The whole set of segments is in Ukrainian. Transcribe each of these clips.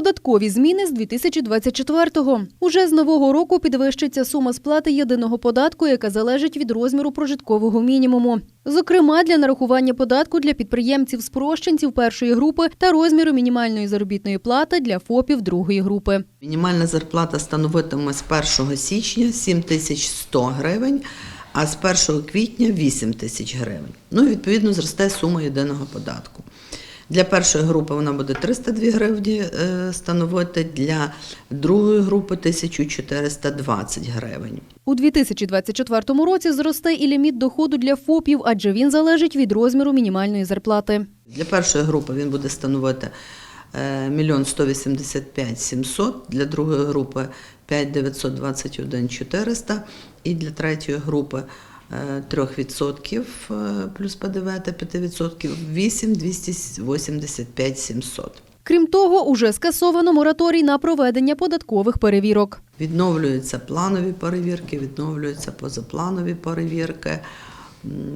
Податкові зміни з 2024-го. Уже з нового року підвищиться сума сплати єдиного податку, яка залежить від розміру прожиткового мінімуму. Зокрема, для нарахування податку для підприємців спрощенців першої групи та розміру мінімальної заробітної плати для ФОПів другої групи. Мінімальна зарплата становитиме з 1 січня 7100 гривень, а з 1 квітня 8 тисяч гривень. Ну і відповідно зросте сума єдиного податку. Для першої групи вона буде 302 гривні е, становити, для другої групи 1420 гривень. У 2024 році зросте і ліміт доходу для ФОПів, адже він залежить від розміру мінімальної зарплати. Для першої групи він буде становити е, 1 185 700, для другої групи 5 921 400 і для третьої групи 3% е, плюс ПДВ та 5% 8 285 700. Крім того, уже скасовано мораторій на проведення податкових перевірок. Відновлюються планові перевірки, відновлюються позапланові перевірки.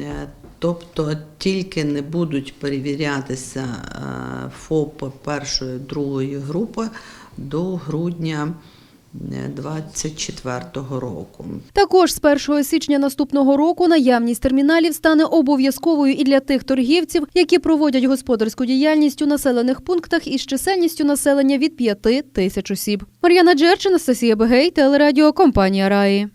Е, Тобто тільки не будуть перевірятися е, ФОПи першої, другої групи до грудня 2024 року. Також з 1 січня наступного року наявність терміналів стане обов'язковою і для тих торгівців, які проводять господарську діяльність у населених пунктах із чисельністю населення від 5 тисяч осіб. Мар'яна Джерчина Анастасія Бегей, телерадіо компанія Раї.